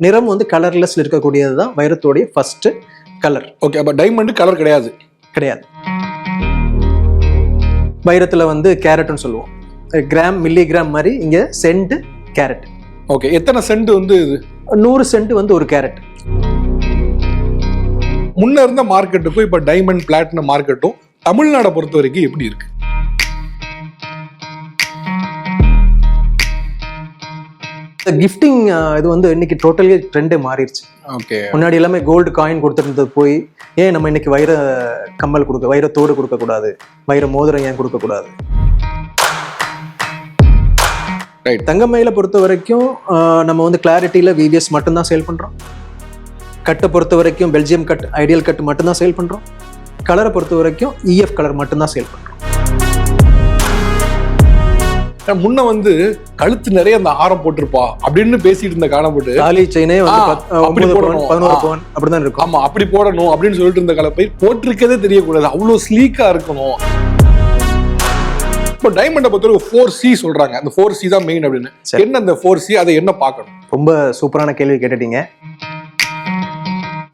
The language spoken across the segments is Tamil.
நிறம் வந்து கலர்லெஸ்ல இருக்கக்கூடியது தான் வைரத்தோடைய ஃபர்ஸ்ட் கலர் ஓகே அப்ப டைமண்ட் கலர் கிடையாது. கிடையாது. வைரத்துல வந்து கேரட்னு சொல்லுவோம். கிராம் மில்லி கிராம் மாதிரி இங்க சென்ட் கேரட் ஓகே எத்தனை சென்ட் வந்து இது? நூறு சென்ட் வந்து ஒரு கேரட் முன்ன இருந்த மார்க்கெட்டுக்கும் இப்ப டைமண்ட் பிளாட்டினம் மார்க்கெட்டும் தமிழ்நாடை பொறுத்த வரைக்கும் எப்படி இருக்கு? இந்த கிஃப்டிங் இது வந்து இன்னைக்கு டோட்டலி ட்ரெண்டே மாறிடுச்சு. ஓகே முன்னாடி எல்லாமே கோல்டு காயின் கொடுத்துருந்தது போய் ஏன் நம்ம இன்னைக்கு வைர கம்மல் கொடுக்க வைரத்தோடு கொடுக்கக்கூடாது? வைர மோதிரம் ஏன் கொடுக்கக்கூடாது. தங்கமயில பொறுத்த வரைக்கும் நம்ம வந்து கிளாரிட்டியில் விவிஎஸ் மட்டும்தான் சேல் பண்ணுறோம் கட்டை பொறுத்த வரைக்கும் பெல்ஜியம் கட் ஐடியல் கட் மட்டும்தான் சேல் பண்ணுறோம் கலரை பொறுத்த வரைக்கும் இஎஃப் கலர் மட்டும்தான் சேல் பண்ணுறோம் முன்ன வந்து கழுத்து நிறைய அந்த ஆரம் போட்டிருப்பா அப்படின்னு பேசிட்டு இருந்த காலப்பட்டு தாலி செயினே அப்படி போடணும். பதினோரு ஆ. பவுன் அப்படிதான் இருக்கும். ஆமா அப்படி போடணும் அப்படின்னு சொல்லிட்டு இருந்த காலப்பை போட்டிருக்கதே தெரியக்கூடாது. அவ்வளவு ஸ்லீக்கா இருக்கணும். இப்போ டைமண்டை பொறுத்தவரைக்கும் ஃபோர் சி சொல்றாங்க. அந்த ஃபோர் சி தான் மெயின் அப்படின்னு. என்ன அந்த ஃபோர் சி அதை என்ன பார்க்கணும்? ரொம்ப சூப்பரான கேள்வி கேட்டுட்டீங்க.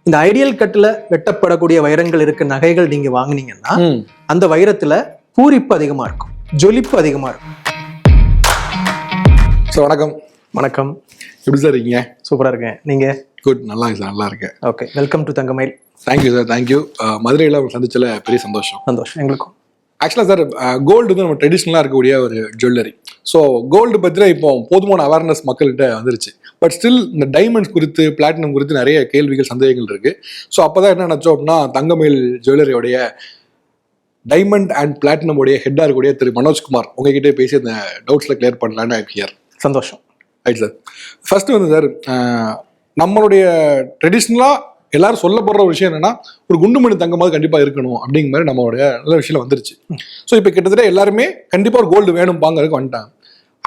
இந்த ஐடியல் கட்டில் வெட்டப்படக்கூடிய வைரங்கள் இருக்க நகைகள் நீங்க வாங்குனீங்கன்னா அந்த வைரத்துல பூரிப்பு அதிகமா இருக்கும் ஜொலிப்பு அதிகமா இருக்கும். ஸோ வணக்கம். வணக்கம். எப்படி சார் இருக்கீங்க? சூப்பரா இருக்கேன். நீங்க? குட் நல்லா இருக்கு சார் நல்லா இருக்கேன். Okay welcome to Thangamayil. Thank you sir thank you மதுரையில் உங்களை சந்திச்சல பெரிய சந்தோஷம். சந்தோஷம். எங்களுக்கும். ஆக்சுவலாக சார் கோல்டு வந்து நம்ம ட்ரெடிஷ்னலாக இருக்கக்கூடிய ஒரு ஜுவல்லரி ஸோ கோல்டு பற்றின இப்போ போதுமான அவேர்னஸ் மக்கள்கிட்ட வந்துருச்சு. பட் ஸ்டில் இந்த டைமண்ட்ஸ் குறித்து பிளாட்டினம் குறித்து நிறைய கேள்விகள் சந்தேகங்கள் இருக்கு. ஸோ அப்போ தான் என்ன நினச்சோம் அப்படின்னா தங்கமயில் ஜுவல்லரியோடைய டைமண்ட் அண்ட் பிளாட்டினம் உடைய ஹெட்டாக இருக்கக்கூடிய திரு மனோஜ்குமார் உங்ககிட்ட பேசி அந்த டவுட்ஸில் கிளியர் பண்ணலான்னு ஹியர் சந்தோஷம். ரைட் சார் ஃபர்ஸ்ட் வந்து சார் நம்மளுடைய ட்ரெடிஷ்னலாக எல்லாரும் சொல்லப்படுற ஒரு விஷயம் என்னன்னா ஒரு குண்டுமணி தங்கமாவது கண்டிப்பாக இருக்கணும் அப்படிங்கிற மாதிரி நம்மளுடைய நல்ல விஷயம் வந்துருச்சு. ஸோ இப்போ கிட்டத்தட்ட எல்லாருமே கண்டிப்பாக ஒரு கோல்டு வேணும் பாங்கிறதுக்கு வந்துட்டாங்க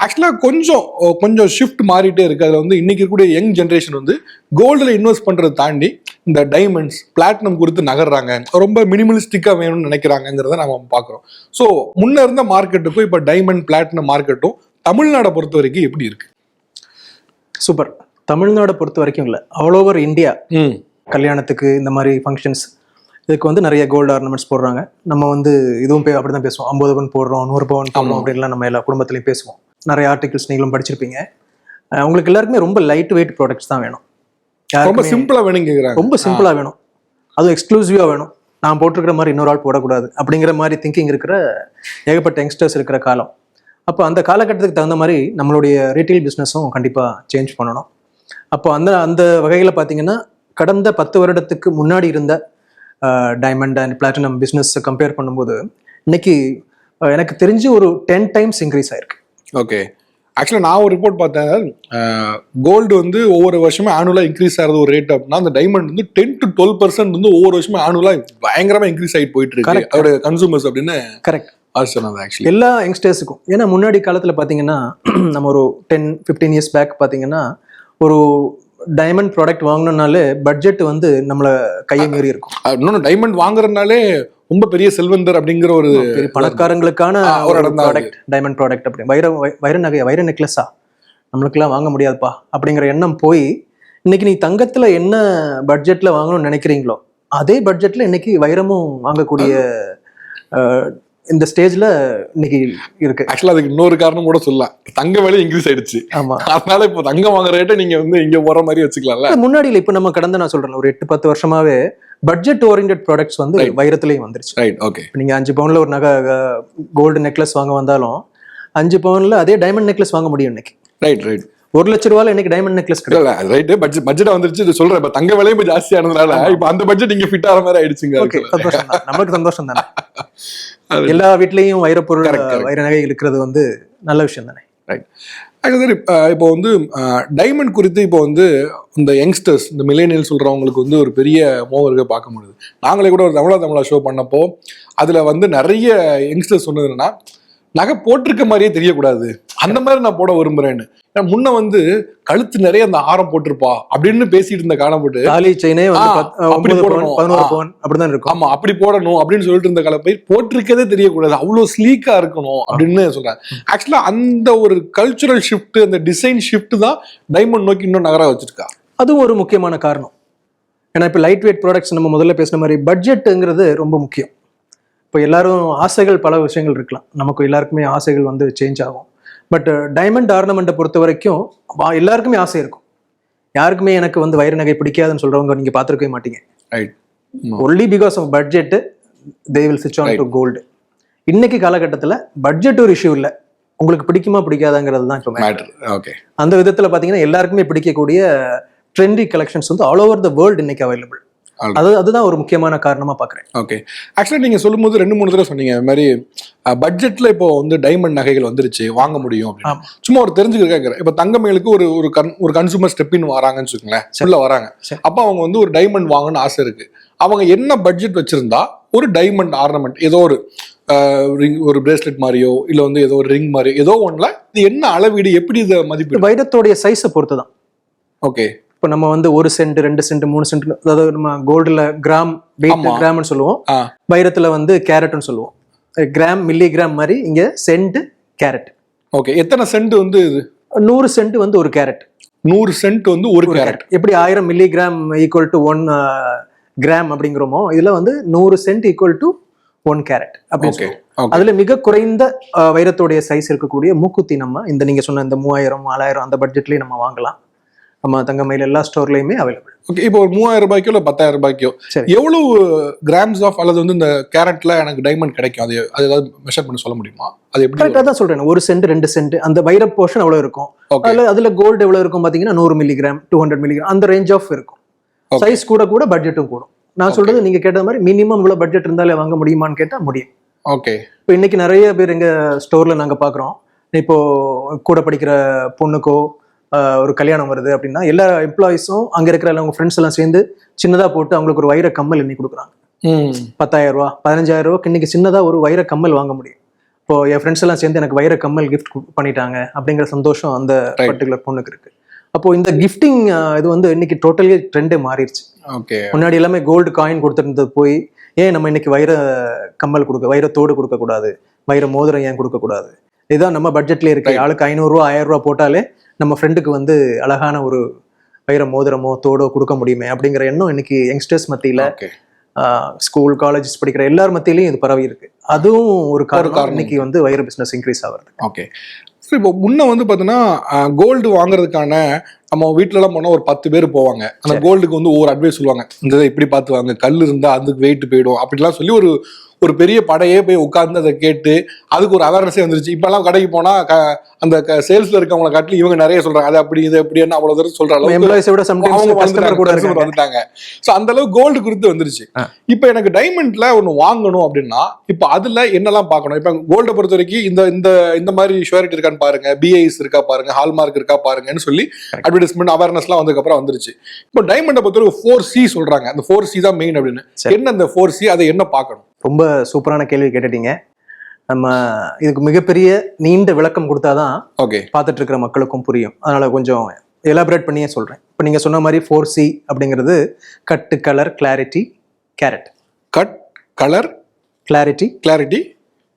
ஆக்சுவலாக கொஞ்சம் கொஞ்சம் ஷிஃப்ட் மாறிட்டே இருக்கு. அதில் வந்து இன்னைக்கு இருக்கக்கூடிய யங் ஜென்ரேஷன் வந்து கோல்டில் இன்வெஸ்ட் பண்ணுறதை தாண்டி இந்த டைமண்ட்ஸ் பிளாட்டினம் குறித்து நகர்றாங்க. ரொம்ப மினிமலிஸ்டிக்காக வேணும்னு நினைக்கிறாங்கங்கிறத நம்ம பார்க்குறோம். ஸோ முன்ன இருந்த மார்க்கெட்டுக்கும் இப்போ டைமண்ட் பிளாட்டினம் மார்க்கெட்டும் தமிழ்நாடை பொறுத்த வரைக்கும் எப்படி இருக்கு? சூப்பர் தமிழ்நாடை பொறுத்த வரைக்கும் இல்லை. ஆல் ஓவர் இந்தியா கல்யாணத்துக்கு இந்த மாதிரி ஃபங்க்ஷன்ஸ் இதுக்கு வந்து நிறைய கோல்டு ஆர்னமெண்ட்ஸ் போடுறாங்க. நம்ம வந்து இதுவும் அப்படி தான் பேசுவோம். ஐம்பது பவுன் போடுறோம் நூறு பவுன். போடுறோம் அப்படின்லாம் நம்ம எல்லா குடும்பத்திலையும் பேசுவோம். நிறைய ஆர்டிகல்ஸ் நீங்களும் படிச்சிருப்பீங்க. உங்களுக்கு எல்லாருக்குமே ரொம்ப லைட் வெயிட் ப்ராடக்ட்ஸ் தான் வேணும். ரொம்ப சிம்பிளா வேணும் ரொம்ப சிம்பிளா வேணும். அதுவும் எக்ஸ்க்ளூசிவா வேணும். நான் போட்டிருக்கிற மாதிரி இன்னொரு ஆள் போடக்கூடாது. அப்படிங்கிற மாதிரி திங்கிங் இருக்கிற ஏகப்பட்ட யங்ஸ்டர்ஸ் இருக்கிற காலம். அப்போ அந்த காலகட்டத்துக்கு தகுந்த மாதிரி நம்மளுடைய ரீட்டைல் பிஸ்னஸும் கண்டிப்பாக சேஞ்ச் பண்ணணும். அப்போ அந்த அந்த வகையில் பார்த்தீங்கன்னா கடந்த பத்து வருடத்துக்கு முன்னாடி இருந்த diamond and platinum business compare பண்ணும்போது இன்னைக்கு எனக்கு தெரிஞ்சு ஒரு டென் டைம்ஸ் இன்க்ரீஸ் ஆயிருக்கு. ஓகே ஆக்சுவலாக நான் ஒரு ரிப்போர்ட் பார்த்தேன். கோல்டு வந்து ஒவ்வொரு வருஷமும் ஆனுவலா இன்க்ரீஸ் ஆகிறது ஒரு ரேட் அப்படின்னா அந்த டைமண்ட் வந்து டென் டு டுவெல் பர்சன்ட் வந்து ஒவ்வொரு வருஷமும் ஆனுவலா பயங்கரமா இன்க்ரீஸ் ஆகிட்டு போயிட்டு இருக்கு. அதோட கன்சூமர்ஸ் அப்படின்னு கரெக்ட் சொன்னது ஆக்சுவலி எல்லா யங்ஸ்டர்ஸுக்கும் ஏன்னா முன்னாடி காலத்தில் பார்த்தீங்கன்னா நம்ம ஒரு டென் ஃபிஃப்டீன் இயர்ஸ் பேக் பார்த்தீங்கன்னா ஒரு டைமண்ட் ப்ராடக்ட் வாங்கணும்னாலே பட்ஜெட் வந்து நம்மளை கையை மீறி இருக்கும். இன்னொன்று டைமண்ட் வாங்குறதுனாலே ரொம்ப பெரிய செல்வந்தர் அப்படிங்கிற ஒரு பணக்காரங்களுக்கான ஒரு. ப்ராடக்ட் டைமண்ட் ப்ராடக்ட் அப்படி. வைர வைர நகை வைர நெக்லஸா நம்மளுக்கெல்லாம் வாங்க முடியாதுப்பா அப்படிங்கிற எண்ணம் போய் இன்னைக்கு நீ தங்கத்துல என்ன பட்ஜெட்ல வாங்கணும்னு நினைக்கிறீங்களோ அதே பட்ஜெட்ல இன்னைக்கு வைரமும் வாங்கக்கூடிய இந்த ஸ்டேஜ்ல இன்னைக்கு இருக்கு. ஆக்சுவலாக அதுக்கு இன்னொரு காரணம் கூட சொல்லலாம். தங்க விலை இன்க்ரீஸ் ஆயிடுச்சு. ஆமா. அதனால இப்போ தங்கம் வாங்குற ரேட்டை நீங்க வந்து இங்க போற மாதிரி வச்சுக்கலாம்ல? முன்னாடி இப்ப நம்ம கடந்த நான் சொல்றேன் ஒரு எட்டு பத்து வருஷமாவே பட்ஜெட் ஓரியன்ட் ப்ராடக்ட்ஸ் வந்து. வைரத்திலையும் வந்துருச்சு. ரைட் ஓகே நீங்க அஞ்சு பவுன்ல ஒரு நகை கோல்டு நெக்லஸ் வாங்க வந்தாலும் அஞ்சு பவுன்ல அதே டைமண்ட் நெக்லஸ் வாங்க முடியும் இன்னைக்கு. ரைட் ரைட் ஒரு லட்ச ரூபாயில இன்னைக்கு டைமண்ட் நெக்லஸ் இல்ல ரைட்டு பட்ஜெட் பட்ஜெட் வந்துருச்சு. இது சொல்றேன் இப்ப தங்க விலையும் இப்ப ஜாஸ்தி ஆனதுனால இப்ப அந்த பட்ஜெட் இங்க ஃபிட் ஆகிற மாதிரி ஆயிடுச்சுங்க ஓகே சந்தோஷம் தான் எல்லா வீட்லயும் வைரப்பொருள். வைர நகை இருக்கிறது வந்து நல்ல விஷயம் தானே? ஆக்சுவலி சார் இப்போ இப்போ வந்து டைமண்ட் குறித்து இப்போ வந்து இந்த யங்ஸ்டர்ஸ் இந்த மில்லேனியல் சொல்றவங்களுக்கு வந்து ஒரு பெரிய மோகம் இருக்க பார்க்க முடியுது. நாங்களே கூட ஒரு தமிழா தமிழா ஷோ பண்ணப்போ அதுல வந்து நிறைய யங்ஸ்டர்ஸ் சொன்னது என்னன்னா நகை போட்டிருக்க மாதிரியே தெரியக்கூடாது. அந்த மாதிரி நான் போட விரும்புறேன்னு. முன்ன வந்து கழுத்து நிறைய அந்த ஆரம் போட்டிருப்பா அப்படின்னு பேசிட்டு இருந்த காணப்பட்டு தாலி செயினே அப்படி போடணும். அப்படிதான் இருக்கும். ஆமா அப்படி போடணும் அப்படின்னு சொல்லிட்டு இருந்த கலப்பை போட்டிருக்கதே தெரியக்கூடாது. அவ்வளவு ஸ்லீக்கா இருக்கணும் அப்படின்னு சொல்றேன் ஆக்சுவலா அந்த ஒரு கல்ச்சுரல் ஷிஃப்ட் அந்த டிசைன் ஷிஃப்ட் தான் டைமண்ட் நோக்கி இன்னும் நகர வச்சிருக்கா. அதுவும் ஒரு முக்கியமான காரணம். ஏன்னா இப்போ லைட் வெயிட் ப்ராடக்ட்ஸ் நம்ம முதல்ல பேசின மாதிரி பட்ஜெட்டுங்கிறது ரொம்ப முக்கியம். இப்போ எல்லாரும் ஆசைகள் பல விஷயங்கள் இருக்கலாம். நமக்கு எல்லாருக்குமே ஆசைகள் வந்து சேஞ்ச் ஆகும். பட் டைமண்ட் ஆர்னமெண்ட்டை பொறுத்த வரைக்கும் எல்லாருக்குமே ஆசை இருக்கும். யாருக்குமே எனக்கு வந்து வைர நகை பிடிக்காதுன்னு சொல்றவங்க நீங்க பார்த்துருக்கவே மாட்டீங்க. Right only because of budget they will switch on to gold இன்னைக்கு காலகட்டத்தில் பட்ஜெட் ஒரு இஷ்யூ இல்லை. உங்களுக்கு பிடிக்குமா பிடிக்காதாங்கிறது தான் இப்போ ஓகே அந்த விதத்தில் பார்த்தீங்கன்னா எல்லாருக்குமே பிடிக்கக்கூடிய ட்ரெண்டி கலெக்ஷன்ஸ் வந்து ஆல் ஓவர் த வேர்ல்டு இன்னைக்கு அவைலபிள். அது அதுதான் ஒரு முக்கியமான காரணமா பார்க்குறேன் ஓகே ஆக்சுவலி நீங்க சொல்லும்போது ரெண்டு மூணு தடவை சொன்னீங்க. இது மாதிரி பட்ஜெட்ல இப்போ வந்து டைமண்ட் நகைகள் வந்துருச்சு வாங்க முடியும். சும்மா ஒரு தெரிஞ்சுக்க கேட்கறேன் இப்போ தங்கமேலுக்கு ஒரு ஒரு கன் ஒரு கன்சூமர் ஸ்டெப்பின் வராங்கன்னு வச்சுக்கோங்களேன். உள்ள வராங்க. அப்போ அவங்க வந்து ஒரு டைமண்ட் வாங்கணும்னு ஆசை இருக்கு. அவங்க என்ன பட்ஜெட் வச்சிருந்தா ஒரு டைமண்ட் ஆர்னமெண்ட் ஏதோ ஒரு ரிங் ஒரு பிரேஸ்லெட் மாதிரியோ இல்ல வந்து ஏதோ ஒரு ரிங் மாதிரியோ ஏதோ ஒண்ணுல இது என்ன அளவீடு எப்படி இதை மதிப்பீடு? வைரத்தோடைய சைஸை பொறுத்து தான் ஓகே இப்போ நம்ம வந்து ஒரு சென்ட் ரெண்டு சென்ட் மூணு சென்ட் அதாவது நம்ம கோல்டுல கிராம் வெயிட். கிராம்னு சொல்லுவோம். வைரத்துல வந்து கேரட்னு சொல்லுவோம். கிராம் மில்லி கிராம் மாதிரி இங்க சென்ட் கேரட் ஓகே எத்தனை சென்ட் வந்து இது? நூறு சென்ட் வந்து ஒரு கேரட் நூறு சென்ட் வந்து ஒரு கேரட் எப்படி ஆயிரம் milligram equal to one gram அப்படிங்கிறோமோ இதுல வந்து நூறு cent equal to one carat அப்படின்னு அதுல மிக குறைந்த வைரத்தோடைய சைஸ் இருக்கக்கூடிய மூக்குத்தி நம்ம இந்த நீங்க சொன்ன இந்த மூவாயிரம் நாலாயிரம் அந்த பட்ஜெட்லயே நம்ம வாங்கலாம். நம்ம தங்கமயில் எல்லா ஸ்டோர்லயுமே அவைலபிள் ஓகே இப்போ ஒரு மூவாயிரம் ரூபாய்க்கோ இல்லை பத்தாயிரம் ரூபாய்க்கோ சரி. எவ்வளவு கிராம்ஸ் ஆஃப் அல்லது வந்து இந்த கேரட்ல எனக்கு டைமண்ட் கிடைக்கும்? அது அது ஏதாவது மெஷர் பண்ணி சொல்ல முடியுமா? அது எப்படி கரெக்டாக தான் சொல்றேன். ஒரு சென்ட் ரெண்டு சென்ட் அந்த வைர போர்ஷன் அவ்வளவு இருக்கும்? அதுல அதுல கோல்டு எவ்வளவு இருக்கும் பாத்தீங்கன்னா நூறு மில்லிகிராம் டூ ஹண்ட்ரட் மில்லிகிராம் அந்த ரேஞ்ச் ஆஃப் இருக்கும். சைஸ் கூட கூட பட்ஜெட்டும் கூடும். நான் சொல்றது நீங்க கேட்ட மாதிரி மினிமம் இவ்வளவு பட்ஜெட் இருந்தாலே வாங்க முடியுமான்னு கேட்டா முடியும். ஓகே இப்போ இன்னைக்கு நிறைய பேர் எங்க ஸ்டோர்ல நாங்க பாக்குறோம் இப்போ கூட படிக்கிற பொண்ணுக்கோ ஒரு கல்யாணம் வருது அப்படின்னா எல்லா எம்ப்ளாயிஸும் அங்க இருக்கிற அவங்க ஃப்ரெண்ட்ஸ் எல்லாம் சேர்ந்து சின்னதா போட்டு அவங்களுக்கு ஒரு வைர கம்மல் இன்னைக்கு கொடுக்குறாங்க. பத்தாயிரம் ரூபா பதினஞ்சாயிரம் ரூபாய்க்கு இன்னைக்கு சின்னதா ஒரு வைர கம்மல் வாங்க முடியும். இப்போ என் ஃப்ரெண்ட்ஸ் எல்லாம் சேர்ந்து எனக்கு வைர கம்மல் கிஃப்ட் பண்ணிட்டாங்க அப்படிங்கிற சந்தோஷம் அந்த. பர்டிகுலர் பொண்ணுக்கு இருக்கு. அப்போ இந்த கிஃப்டிங் இது வந்து இன்னைக்கு டோட்டலி ட்ரெண்டே மாறிடுச்சு. முன்னாடி எல்லாமே கோல்டு காயின் கொடுத்துருந்தது போய் ஏன் நம்ம இன்னைக்கு வைர கம்மல் கொடுக்க வைரத்தோடு கொடுக்க கூடாது வைர மோதிரம் ஏன் கொடுக்க கூடாது இதுதான் நம்ம பட்ஜெட்ல இருக்கு. ஆளுக்கு ஐநூறுரூவா ஆயிரம் ரூபா போட்டாலே நம்ம ஃப்ரெண்டுக்கு வந்து அழகான ஒரு வைர மோதிரமோ தோடோ கொடுக்க முடியுமே அப்படிங்கிற எண்ணம் இன்னைக்கு யங்ஸ்டர்ஸ் மத்தியில ஸ்கூல் காலேஜஸ் படிக்கிற எல்லார் மத்தியிலையும் இது பரவி இருக்கு. அதுவும் ஒரு காரணம். இன்னைக்கு வந்து வைர பிசினஸ் இன்க்ரீஸ் ஆகுறது ஓகே. சரி இப்போ முன்ன வந்து பார்த்தீங்கன்னா கோல்டு வாங்குறதுக்கான நம்ம வீட்ல எல்லாம் போனா ஒரு பத்து பேர் போவாங்க. அந்த. கோல்டுக்கு வந்து ஒவ்வொரு அட்வைஸ் சொல்லுவாங்க. இந்த இதை இப்படி பார்த்து வாங்க கல் இருந்தா அதுக்கு வெயிட் போயிடும். அப்படிலாம் சொல்லி ஒரு ஒரு பெரிய படையே போய் உட்கார்ந்து அதை கேட்டு அதுக்கு ஒரு அவேர்னஸே வந்துருச்சு. இப்பெல்லாம் கடைக்கு போனா க- அந்த சேல்ஸ்ல இருக்கவங்களை காட்டி இவங்க நிறைய சொல்றாங்க. அது அப்படி இது எப்படின்னு அவ்வளவு தூரம் சொல்ற அளவுக்கு எம்ப்ளாயிஸை விட சம்டைம்ஸ் அவங்க கஸ்டமர் கூட வந்துட்டாங்க, சோ அந்த அளவுக்கு கோல்டு குறித்து வந்துருச்சு. இப்போ எனக்கு டைமண்ட்ல ஒன்னு வாங்கணும் அப்படின்னா இப்போ அதுல என்னெல்லாம் பார்க்கணும் இப்போ கோல்டை பொறுத்த வரைக்கும் இந்த இந்த இந்த மாதிரி ஷுவரிட்டி இருக்கான்னு பாருங்க. பிஐஸ் இருக்கா பாருங்க. ஹால்மார்க் இருக்கா பாருங்கன்னு சொல்லி அட்வர்டைஸ்மெண்ட் அவேர்னஸ்லாம் வந்ததுக்கப்புறம் வந்துருச்சு. இப்போ டைமண்டை பொறுத்த வரைக்கும் ஃபோர் சி சொல்றாங்க. அந்த ஃபோர் சி தான் மெயின் அப்படின்னு. என்ன அந்த ஃபோர் சி அதை என்ன பார்க்கணும்? ரொம்ப சூப்பரான கேள்வி கேட்டுட்டீங்க. நம்ம இதுக்கு மிகப்பெரிய நீண்ட விளக்கம் கொடுத்தாதான் ஓகே பார்த்துட்டு இருக்கிற மக்களுக்கும் புரியும். அதனால கொஞ்சம் எலாபரேட் பண்ணியே சொல்றேன். இப்போ நீங்க சொன்ன மாதிரி ஃபோர் சி அப்படிங்கிறது cut colour clarity carat cut colour clarity clarity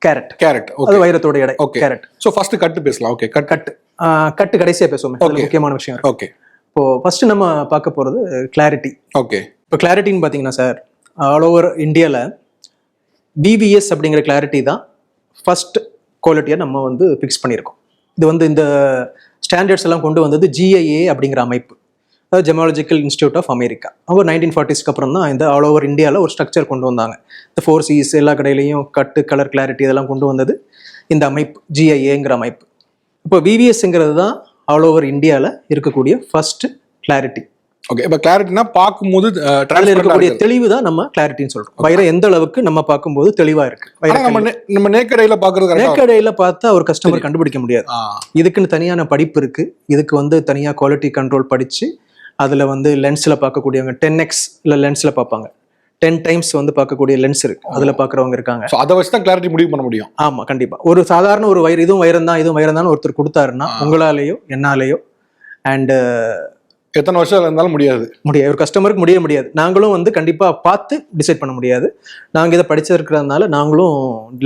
carat carat அது ஓகே வைரத்தோட எடை Okay. Carat so first cut பேசலாம். ஓகே கட் கட்டு கட்டு கடைசியா பேசுவோமே. முக்கியமான விஷயம் ஓகே இப்போ ஃபர்ஸ்ட் நம்ம பார்க்க போறது கிளாரிட்டி ஓகே இப்போ கிளாரிட்டின்னு பார்த்தீங்கன்னா சார் ஆல் ஓவர் இந்தியாவில் பிவிஎஸ் அப்படிங்கிற கிளாரிட்டி தான் ஃபர்ஸ்ட் குவாலிட்டியாக நம்ம வந்து ஃபிக்ஸ் பண்ணியிருக்கோம். இது வந்து இந்த ஸ்டாண்டர்ட்ஸ் எல்லாம் கொண்டு வந்தது ஜிஐஏ அப்படிங்கிற அமைப்பு. அதாவது ஜெமாலஜிக்கல் இன்ஸ்டியூட் ஆஃப் அமெரிக்கா அவங்க நைன்டீன் ஃபார்ட்டிஸ்க்கு அப்புறம் தான் இந்த ஆல் ஓவர் இந்தியாவில் ஒரு ஸ்ட்ரக்சர் கொண்டு வந்தாங்க. இந்த ஃபோர் சிஸ் எல்லா கடையிலையும் கட்டு கலர் கிளாரிட்டி இதெல்லாம் கொண்டு வந்தது இந்த அமைப்பு ஜிஐஏங்கிற அமைப்பு. இப்போ பிவிஎஸ்ங்கிறது தான் ஆல் ஓவர் இந்தியாவில் இருக்கக்கூடிய ஃபர்ஸ்ட் கிளாரிட்டி ஓகே இப்போ கிளாரிட்டினா பார்க்கும்போது அதுல இருக்கக்கூடிய தெளிவு தான் நம்ம கிளாரிட்டின்னு சொல்றோம். வைரம் எந்த அளவுக்கு நம்ம பார்க்கும்போது தெளிவா இருக்கு? நம்ம நம்ம நேக்கடையில பாக்குறது நேக்கடையில பார்த்தா ஒரு கஸ்டமர் கண்டுபிடிக்க முடியாது. இதுக்குன்னு தனியான படிப்பு இருக்கு. இதுக்கு வந்து தனியா குவாலிட்டி கண்ட்ரோல் படிச்சு அதுல வந்து லென்ஸ்ல பார்க்கக்கூடியவங்க டென் எக்ஸ் இல்ல லென்ஸ்ல பார்ப்பாங்க. டென் டைம்ஸ் வந்து பார்க்கக்கூடிய லென்ஸ் இருக்கு. அதுல பார்க்கறவங்க இருக்காங்க. அதை வச்சு தான் கிளாரிட்டி முடிவு பண்ண முடியும். ஆமா கண்டிப்பா. ஒரு சாதாரண ஒரு வயிறு இதுவும் வைரம் தான் இதுவும் வைரம் தான் ஒருத்தர் கொடுத்தாருன்னா உங்களாலேயோ என்னாலேயோ அண்ட் எத்தனை வருஷம் இருந்தாலும் முடியாது. முடியாது. ஒரு கஸ்டமருக்கு முடிய முடியாது. நாங்களும் வந்து கண்டிப்பா பார்த்து டிசைட் பண்ண முடியாது. நாங்க இதை படிச்சிருக்கிறதுனால நாங்களும்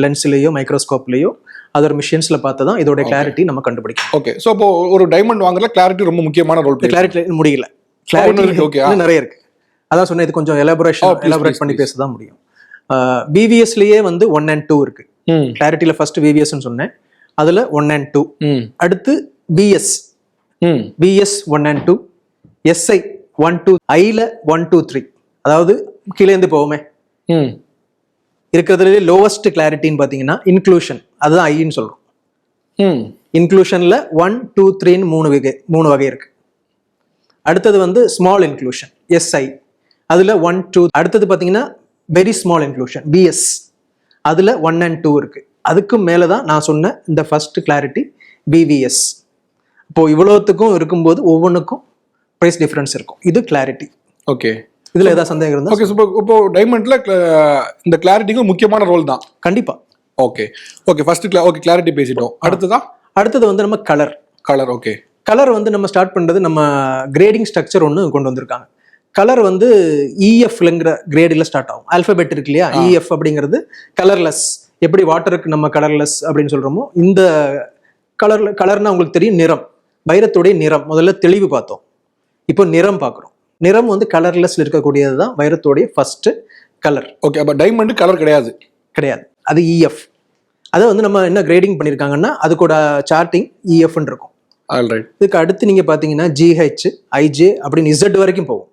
லென்ஸ்லயோ மைக்ரோஸ்கோப்லயோ அதர் மிஷின்ஸ்ல பார்த்து தான் இதோட கிளாரிட்டி நம்ம கண்டுபிடிக்கும் ஓகே ஸோ அப்போ ஒரு டைமண்ட் வாங்குறதுல கிளாரிட்டி ரொம்ப முக்கியமான ரோல் கிளாரிட்டி முடியல. கிளாரிட்டி நிறைய இருக்கு. அதான் சொன்னேன் இது கொஞ்சம் எலாபரேஷன் Oh, எலாபரேட் please, பண்ணி please. பேச தான் முடியும் பிவிஎஸ்லயே வந்து ஒன் அண்ட் டூ இருக்கு. கிளாரிட்டியில ஃபர்ஸ்ட் விவிஎஸ்ன்னு சொன்னேன். அதுல ஒன் அண்ட் டூ அடுத்து VS VS one and two SI one two ஐல one two three அதாவது கீழேந்து போவோமே. இருக்கிறதுலே லோவஸ்ட் கிளாரிட்டின்னு பார்த்தீங்கன்னா இன்க்ளூஷன் அதுதான் ஐன்னு சொல்றோம். இன்க்ளூஷன்ல ஒன் டூ த்ரீன்னு மூணு வகை மூணு வகை இருக்கு. அடுத்தது வந்து ஸ்மால் இன்க்ளூஷன் எஸ்ஐ அதுல ஒன் டூ அடுத்தது பார்த்தீங்கன்னா வெரி ஸ்மால் இன்க்ளூஷன் பிஎஸ் அதுல ஒன் அண்ட் டூ இருக்கு. அதுக்கு மேலே தான் நான் சொன்ன இந்த ஃபர்ஸ்ட் கிளாரிட்டி பிவிஎஸ் இப்போ இவ்வளோத்துக்கும் இருக்கும்போது ஒவ்வொன்றுக்கும் ப்ரைஸ் டிஃபரன்ஸ் இருக்கும். இது கிளாரிட்டி ஓகே இதுல ஏதாவது சந்தேகம் இருந்தால் ஓகே இப்போ இப்போ டைமண்ட்ல இந்த கிளாரிட்டிக்கும் முக்கியமான ரோல் தான். கண்டிப்பா. Okay okay first okay clarity பேசிட்டோம். அடுத்ததா? அடுத்தது வந்து நம்ம கலர் கலர் ஓகே கலர் வந்து நம்ம ஸ்டார்ட் பண்றது நம்ம கிரேடிங் ஸ்ட்ரக்சர் ஒன்று கொண்டு வந்திருக்காங்க. கலர் வந்து E இஎஃப்லங்கிற கிரேடில் ஸ்டார்ட் ஆகும். ஆல்பபெட் இருக்கு இல்லையா? இஎஃப் அப்படிங்கிறது கலர்லெஸ் எப்படி வாட்டருக்கு நம்ம கலர்லெஸ் அப்படின்னு சொல்றோமோ இந்த கலர்ல கலர்னா உங்களுக்கு தெரியும் நிறம். வைரத்துடைய நிறம். முதல்ல தெளிவு பார்த்தோம். இப்போ நிறம் பார்க்குறோம். நிறம் வந்து கலர்லெஸ்ல இருக்கக்கூடியது தான் வைரத்துடைய ஃபர்ஸ்ட் கலர் ஓகே அப்போ டைமண்ட் கலர் கிடையாது. கிடையாது. அது இஎஃப் அதை வந்து நம்ம என்ன கிரேடிங் பண்ணியிருக்காங்கன்னா அதுக்கூட சார்ட்டிங் இஎஃப்னு இருக்கும். ஆல் ரைட் இதுக்கு அடுத்து நீங்க பாத்தீங்கன்னா ஜிஹெச் ஐஜே அப்படின்னு இசட் வரைக்கும் போகும்.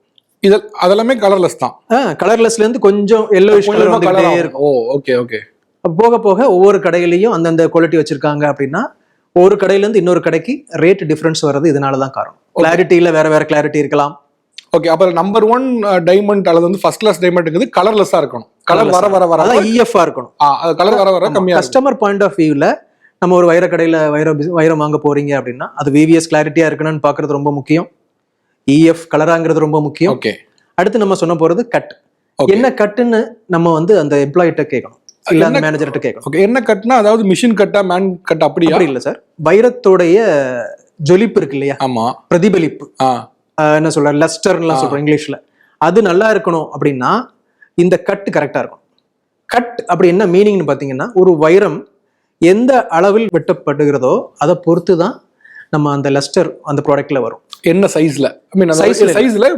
இது அதெல்லாமே கலர்லெஸ் தான். கலர்லெஸ்ல இருந்து கொஞ்சம் எல்லோயிஷ் கலர் இருக்கும். ஓ ஓகே ஓகே போக போக ஒவ்வொரு கடையிலையும் அந்தந்த குவாலிட்டி வச்சிருக்காங்க அப்படின்னா ஒரு கடையில இருந்து இன்னொரு கடைக்கு ரேட் டிஃபரன்ஸ் வர்றது இதனால தான் காரணம். கிளாரிட்டியில வேற வேற கிளாரிட்டி இருக்கலாம். ஓகே அப்போ நம்பர் ஒன் டைமண்ட் அல்லது வந்து ஃபர்ஸ்ட் கிளாஸ் டைமண்ட்ங்கிறது கலர்லெஸ்ஸா இருக்கணும். கலர் வர வர வர. அதான் இஎஃப்ஆ இருக்கணும். ஆ அது கலர் வர வர கம்மியா இருக்கும். கஸ்டமர் பாயிண்ட் ஆஃப் வியூல நம்ம ஒரு வைர கடையில வைரம் வைரம் வாங்க போறீங்க அப்படின்னா அது விவிஎஸ் கிளாரிட்டியா இருக்கணும்னு பாக்குறது ரொம்ப முக்கியம். இஎஃப் கலராங்கிறது ரொம்ப முக்கியம். ஓகே அடுத்து நம்ம சொன்ன போறது கட். என்ன கட்டுன்னு நம்ம வந்து அந்த எம்ப்ளாயிட்ட கேட்கணும். இல்ல அந்த மேனேஜர்கிட்ட கேட்கணும். ஓகே என்ன கட்னா அதாவது மிஷின் கட்டா மேன் கட் அப்படியா? அப்படி இல்ல சார். வைரத்தோடைய ஜொலிப்பு இருக்கு இல்லையா? ஆமா. பிரதிபலிப்பு. என்ன சொல்ற லஸ்டர்லாம் சொல்றோம் இங்கிலீஷ்ல. அது நல்லா இருக்கணும் அப்படின்னா இந்த கட் கரெக்டா இருக்கும் கட் அப்படி என்ன மீனிங்னு பாத்தீங்கன்னா ஒரு வைரம் எந்த அளவில் வெட்டப்படுகிறதோ அதை பொறுத்து தான் நம்ம அந்த லஸ்டர் அந்த ப்ராடக்ட்ல வரும். என்ன சைஸ்ல ஐ மீன். சைஸ்ல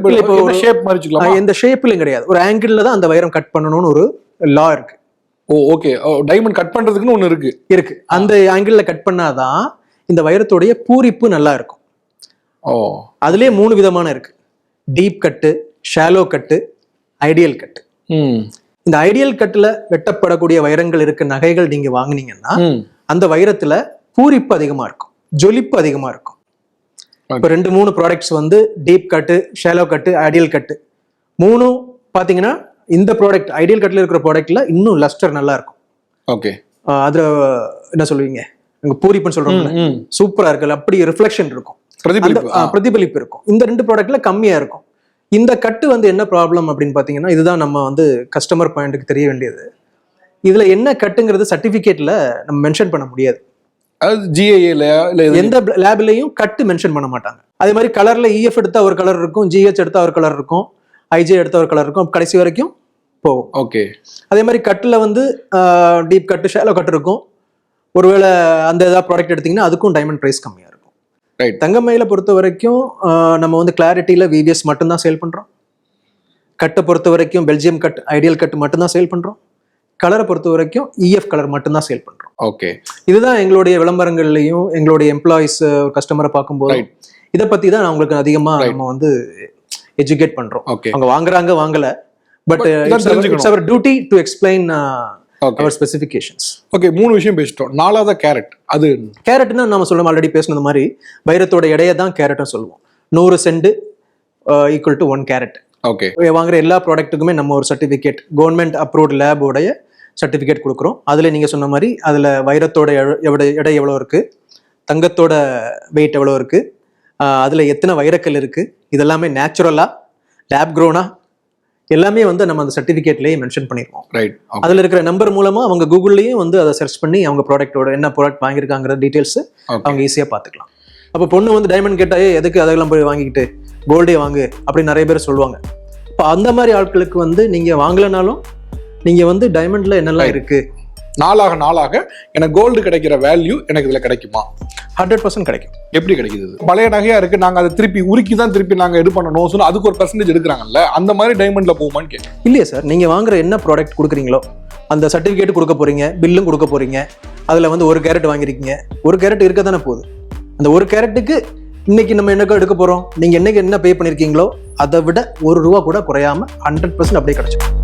இல்ல, இப்போ ஒரு- ஷேப் மாதிரி வச்சுக்கலாமா? ஆஹ் எந்த ஷேப்லையும் கிடையாது. ஒரு ஆங்கிள் தான் அந்த வைரம் கட் பண்ணணும்னு ஒரு லா இருக்கு. ஓ ஓகே டைமண்ட் கட் பண்றதுக்குன்னு ஒன்னு இருக்கு. இருக்கு. அந்த ஆங்கிள் கட் பண்ணாதான் இந்த வைரத்தோடைய பூரிப்பு நல்லா இருக்கும். ஓ. அதுலயே மூணு விதமான இருக்கு. Deep cut shallow cut ideal cut இந்த ஐடியல் கட்டுல வெட்டப்படக்கூடிய வைரங்கள் இருக்க நகைகள் நீங்க வாங்குனீங்கன்னா அந்த வைரத்துல பூரிப்பு அதிகமா இருக்கும். ஜொலிப்பு அதிகமா இருக்கும். இப்போ ரெண்டு மூணு ப்ராடக்ட்ஸ் வந்து deep cut shallow cut ideal cut மூணும் பாத்தீங்கன்னா இந்த ப்ராடக்ட் ஐடியல் கட்டில் இருக்கிற ப்ராடக்ட்ல இன்னும் லஸ்டர் நல்லா இருக்கும். ஓகே அதுல என்ன சொல்லுவீங்க? உங்க பூரிப்புன்னு சொல்றோம்ல. ம் சூப்பரா இருக்குல்ல அப்படி ரிஃப்ளெக்ஷன் இருக்கும். பிரதிபலிப்பு இருக்கும். இந்த ரெண்டு ப்ராடக்ட்ல கம்மியா இருக்கும். இந்த கட்டு வந்து என்ன ப்ராப்ளம் அப்படின்னு பாத்தீங்கன்னா இதுதான் நம்ம வந்து கஸ்டமர் பாயிண்ட்டுக்கு தெரிய வேண்டியது. இதுல என்ன கட்டுங்கிறது சர்டிபிகேட்ல நம்ம மென்ஷன் பண்ண முடியாது. அதாவது ஜிஏஏல எந்த லேப்லயும் கட்டு மென்ஷன் பண்ண மாட்டாங்க. அதே மாதிரி கலர்ல இஎஃப் எடுத்தா ஒரு கலர் இருக்கும் ஜிஹெச் எடுத்தா ஒரு கலர் இருக்கும் ஐஜே எடுத்தா ஒரு கலர் இருக்கும் கடைசி வரைக்கும் போகும். ஓகே அதே மாதிரி கட்டில் வந்து டீப் கட்டு ஷேலோ கட்டு இருக்கும். ஒருவேளை அந்த ஏதாவது ப்ராடக்ட் எடுத்தீங்கன்னா அதுக்கும் டைமண்ட் ப்ரைஸ் கம்மியாக இருக்கும். Right. தங்கமயில பொறுத்த வரைக்கும் நம்ம வந்து கிளாரிட்டியில் விவிஎஸ் மட்டும்தான் சேல் பண்ணுறோம் கட்டை பொறுத்த வரைக்கும் பெல்ஜியம் கட் ஐடியல் கட் மட்டும்தான் சேல் பண்ணுறோம் கலரை பொறுத்த வரைக்கும் இஎஃப் கலர் மட்டும்தான் சேல் பண்ணுறோம் ஓகே இதுதான் எங்களுடைய விளம்பரங்கள்லையும் எங்களுடைய எம்ப்ளாயிஸ் கஸ்டமரை பார்க்கும்போது. இதை பற்றி தான் அவங்களுக்கு அதிகமாக Right. நம்ம வந்து எஜுகேட் பண்ணுறோம் ஓகே அவங்க வாங்குறாங்க வாங்கல. But. It's our duty to explain our specifications okay மூணு விஷயம் பேசிட்டோம். நாலாவது கேரட் அது கேரட்னா நம்ம சொல்லுவோம் ஆல்ரெடி பேசுனது மாதிரி வைரத்தோட எடையை தான் கேரட்னு சொல்லுவோம். நூறு cent equal to one carat okay வாங்குற எல்லா ப்ராடக்ட்டுக்குமே நம்ம ஒரு சர்டிஃபிகேட் கவர்மெண்ட் அப்ரூவ்ட் லேபோடைய சர்டிஃபிகேட் கொடுக்குறோம். அதில் நீங்கள் சொன்ன மாதிரி அதில் வைரத்தோட எவ்வளோ எடை எவ்வளோ இருக்குது தங்கத்தோட வெயிட் எவ்வளோ இருக்குது அதில் எத்தனை வைரக்கல் இருக்குது இதெல்லாமே நேச்சுரலாக லேப் க்ரோனா எல்லாமே வந்து நம்ம அந்த சர்டிஃபிகேட்லேயே மென்ஷன் பண்ணியிருக்கோம் ரைட் அதில் இருக்கிற நம்பர் மூலமாக அவங்க கூகுள்லேயும் வந்து அதை சர்ச் பண்ணி அவங்க ப்ராடக்ட்டோட என்ன ப்ராடக்ட் வாங்கியிருக்காங்கிற டீட்டெயில்ஸ் அவங்க ஈஸியாக பார்த்துக்கலாம். அப்போ பொண்ணு வந்து டைமண்ட் கேட்டா "ஏய், எதுக்கு அதெல்லாம் போய் வாங்கிக்கிட்டு? கோல்டே வாங்கு. அப்படின்னு நிறைய பேர் சொல்லுவாங்க. இப்போ அந்த மாதிரி ஆட்களுக்கு வந்து நீங்கள் வாங்கலைனாலும் நீங்கள் வந்து டைமண்டில் என்னெல்லாம் Right. இருக்கு? நாளாக நாளாக எனக்கு கோல்டு கிடைக்கிற வேல்யூ எனக்கு இதுல கிடைக்குமா? ஹண்ட்ரட் பர்சன்ட் கிடைக்கும். எப்படி கிடைக்குது? பழைய நகையா இருக்கு நாங்க அதை திருப்பி உருக்கி தான் திருப்பி நாங்க இது பண்ணணும் சொன்னா அதுக்கு ஒரு பர்சன்டேஜ் எடுக்கிறாங்கல்ல அந்த மாதிரி டைமண்ட்ல போகுமான்னு கேட்க இல்லையே சார் நீங்கள் வாங்குற என்ன ப்ராடக்ட் கொடுக்குறீங்களோ அந்த சர்டிஃபிகேட் கொடுக்க போறீங்க பில்லும் கொடுக்க போறீங்க அதில் வந்து ஒரு கேரட் வாங்கியிருக்கீங்க ஒரு கேரட் இருக்க தானே போகுது. அந்த ஒரு கேரட்டுக்கு இன்னைக்கு நம்ம என்னக்கோ எடுக்க போகிறோம் நீங்கள் என்னைக்கு என்ன பே பண்ணியிருக்கீங்களோ அதை விட ஒரு ரூபா கூட குறையாம ஹண்ட்ரட் பர்சன்ட் அப்படியே கிடைச்சிடும்.